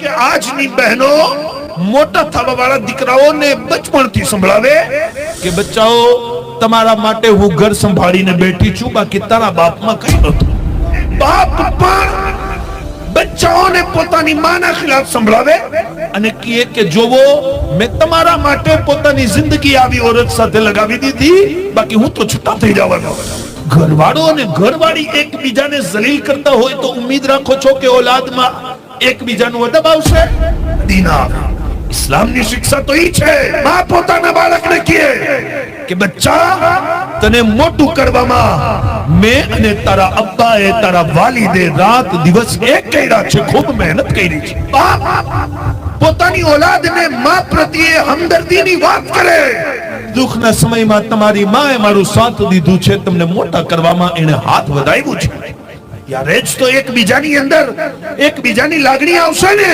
કે આજની બહેનો મોટા થવા વાળા દીકરાઓને બચપણથી સંભળાવે? કે બચ્ચાઓ તમારા માટે હું ઘર સંભાળીને બેઠી છું બાકી તારા બાપમાં કઈ નતું બાપ પણ બચ્ચાઓને પોતાની માના ખિલાફ સંભળાવે? અને કહે કે જોવો મેં તમારા માટે પોતાની જિંદગી આવી ઓરત સાથે લગાવી દીધી બાકી હું તો છૂટા થઈ જવાનો. ઘરવાળો અને ઘરવાળી એકબીજાને જલીલ કરતા હોય તો ઉમ્મીદ રાખો છો કે ઓલાદમાં એકબીજાનું અદબ આવશે દીના. ઇસ્લામની શિક્ષા તો ઈ છે. માં પોતાના બાળકને કહે કે બચ્ચા તને મોટું કરવામાં મેં અને તારા અબ્બાએ તારા વાલીદે રાત દિવસ એક કર્યા છે. ખૂબ મહેનત કરી છે. બાપ પોતાની ઓલાદને માં પ્રત્યે હમદર્દીની વાત કરે. દુઃખના સમયમાં તમારી માએ મારું સાથ દીધું છે. તમને મોટા કરવામાં એને હાથ વધાવ્યું છે. યારે જ તો એકબીજાની અંદર એકબીજાની લાગણી આવશે ને.